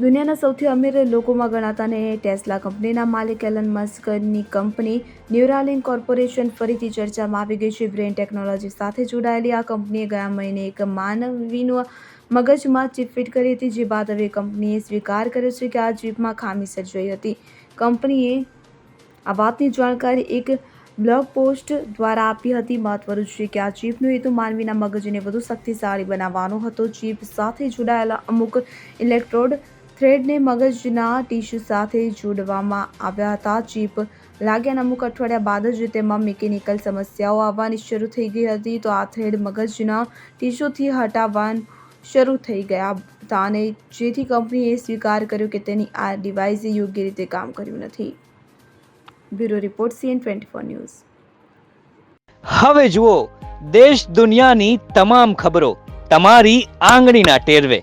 દુનિયાના સૌથી અમીર લોકોમાં ગણાતા અને ટેસ્લા કંપનીના માલિક એલન મસ્કની કંપની ન્યુરાલિંક કોર્પોરેશન ફરીથી ચર્ચામાં આવી ગઈ છે. બ્રેઇન ટેકનોલોજી સાથે જોડાયેલી આ કંપનીએ ગયા મહિને એક માનવીનું મગજમાં ચીપ ફિટ કરી હતી, જે બાદ હવે કંપનીએ સ્વીકાર કર્યો છે કે આ ચીપમાં ખામી સર્જાઈ હતી. કંપનીએ આ વાતની જાણકારી એક બ્લોગ પોસ્ટ દ્વારા આપી હતી. મહત્વનું છે કે આ ચીપનો હેતુ માનવીના મગજને વધુ શક્તિશાળી બનાવવાનો હતો. ચીપ સાથે જોડાયેલા અમુક ઇલેક્ટ્રોડ થ્રેડને મગજના ટીશ્યુ સાથે જોડવામાં આવ્યા હતા. ચીપ લાગ્યાના અમુક અઠવાડિયા બાદ જ તેમાં મિકેનિકલ સમસ્યાઓ આવવાની શરૂ થઈ ગઈ હતી તો આ થ્રેડ મગજના ટીશ્યુથી હટાવવા શરૂ થઈ ગયા હતા અને જેથી કંપનીએ સ્વીકાર કર્યો કે તેની આ ડિવાઇસે યોગ્ય રીતે કામ કર્યું નથી. Bureau report CN twenty four news. હવે જુઓ, દેશ દુનિયાની તમામ ખબરો તમારી આંગળીના ટેરવે.